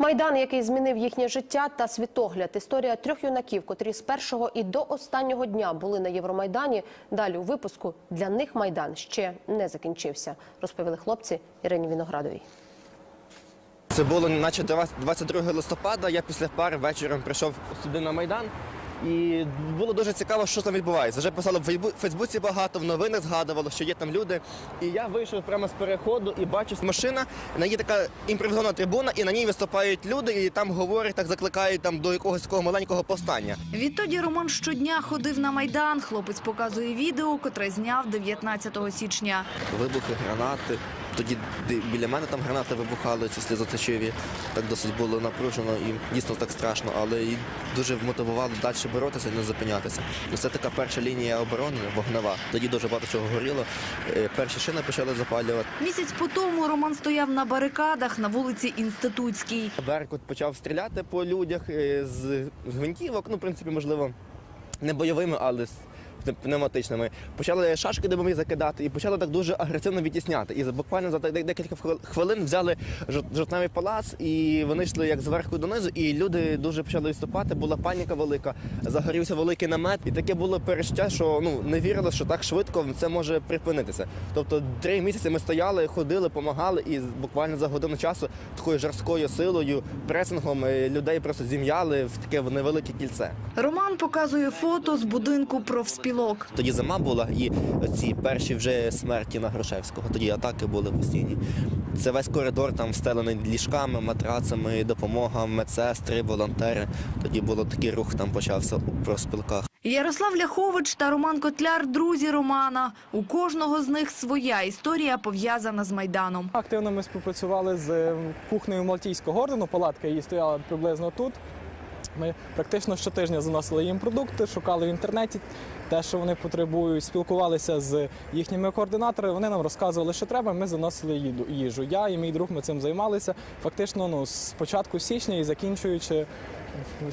Майдан, який змінив їхнє життя та світогляд. Історія трьох юнаків, котрі з першого і до останнього дня були на Євромайдані. Далі у випуску для них майдан ще не закінчився, розповіли хлопці Ірині Віноградовій. Це було наче 22 листопада. Я після пари вечором прийшов сюди на майдан. І було дуже цікаво, що там відбувається. Вже писали в Фейсбуці багато, в новинах згадувало, що є там люди. І я вийшов прямо з переходу і бачу машина. На ній така імпровізована трибуна, і на ній виступають люди, і там говорять, так закликають там до якогось такого маленького повстання. Відтоді Роман щодня ходив на майдан. Хлопець показує відео, котре зняв 19 січня. Вибухи, гранати. Тоді біля мене там гранати вибухали, ці сльозоточиві. Так досить було напружено і дійсно так страшно, але і дуже вмотивувало далі боротися і не зупинятися. Це така перша лінія оборони вогнева. Тоді дуже багато чого горіло. Е, Перші шини почали запалювати. Місяць по тому Роман стояв на барикадах на вулиці Інститутській. Беркут почав стріляти по людях е, з гвинтівок, ну, в принципі, можливо, не бойовими, але пневматичними. Почали шашки димові закидати і почали так дуже агресивно відтісняти. І буквально за декілька хвилин взяли жов- жовтневий палац, і вони йшли як зверху донизу, і люди дуже почали відступати. Була паніка велика, загорівся великий намет, і таке було перечуття, що ну не вірили, що так швидко це може припинитися. Тобто три місяці ми стояли, ходили, допомагали, і буквально за годину часу такою жорсткою силою, пресингом е, людей просто зім'яли в таке невелике кільце. Роман показує фото з будинку профспілок. Тоді зима була, і ці перші вже смерті на Грушевського. Тоді атаки були постійні. Це весь коридор там встелений ліжками, матрацами, допомога, медсестри, волонтери. Тоді було такий рух, там почався у профспілках. Ярослав Ляхович та Роман Котляр – друзі Романа. У кожного з них своя історія пов'язана з Майданом. Активно ми співпрацювали з кухнею Малтійського ордену. Палатка її стояла приблизно тут. Ми практично щотижня заносили їм продукти, шукали в інтернеті те, що вони потребують, спілкувалися з їхніми координаторами. Вони нам розказували, що треба. Ми заносили їжу. Я і мій друг ми цим займалися. Фактично, ну з початку січня і закінчуючи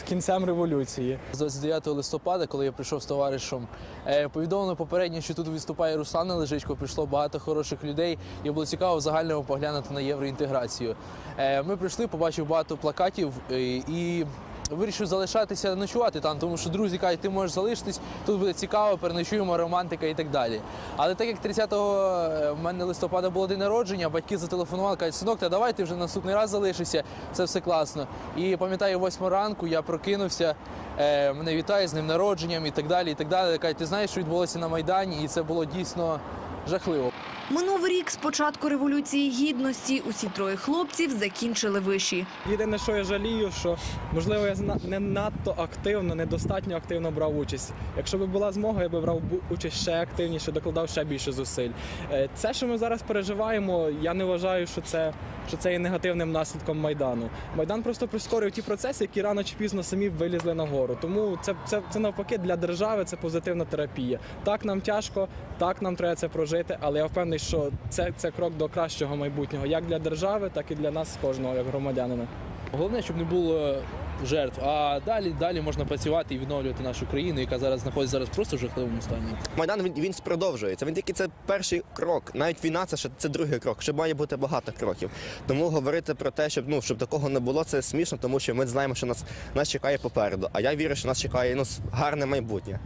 кінцем революції. З 29 листопада, коли я прийшов з товаришем, е, повідомлено попередньо, що тут виступає Руслан Лежичко, прийшло багато хороших людей, і було цікаво загальному поглянути на євроінтеграцію. Е, Ми прийшли, побачив багато плакатів е, і. Вирішив залишатися ночувати там, тому що друзі кажуть, ти можеш залишитись, тут буде цікаво, переночуємо, романтика і так далі. Але так як 30-го е, в мене листопада було день народження, батьки зателефонували, кажуть, синок, та давай ти вже наступний раз залишишся, це все класно. І пам'ятаю, восьма ранку я прокинувся, е, мене вітає з ним народженням і так далі. І так далі. Кажуть, ти знаєш, що відбулося на Майдані, і це було дійсно жахливо. Минув рік з початку Революції Гідності. Усі троє хлопців закінчили виші. Єдине, що я жалію, що можливо я не надто активно, недостатньо активно брав участь. Якщо б була змога, я б брав участь ще активніше, докладав ще більше зусиль. Е, Це, що ми зараз переживаємо, я не вважаю, що це, що це є негативним наслідком майдану. Майдан просто прискорив ті процеси, які рано чи пізно самі вилізли нагору. Тому це, це, це навпаки для держави це позитивна терапія. Так нам тяжко, так нам треба це прожити, але я впевнений, що це, це крок до кращого майбутнього, як для держави, так і для нас, кожного як громадянина. Головне, щоб не було жертв. А далі далі можна працювати і відновлювати нашу країну, яка зараз знаходиться зараз просто в жахливому стані. Майдан він, він продовжується. Він тільки це перший крок. Навіть війна це ще це другий крок. Ще має бути багато кроків. Тому говорити про те, щоб ну щоб такого не було, це смішно, тому що ми знаємо, що нас нас чекає попереду. А я вірю, що нас чекає ну гарне майбутнє.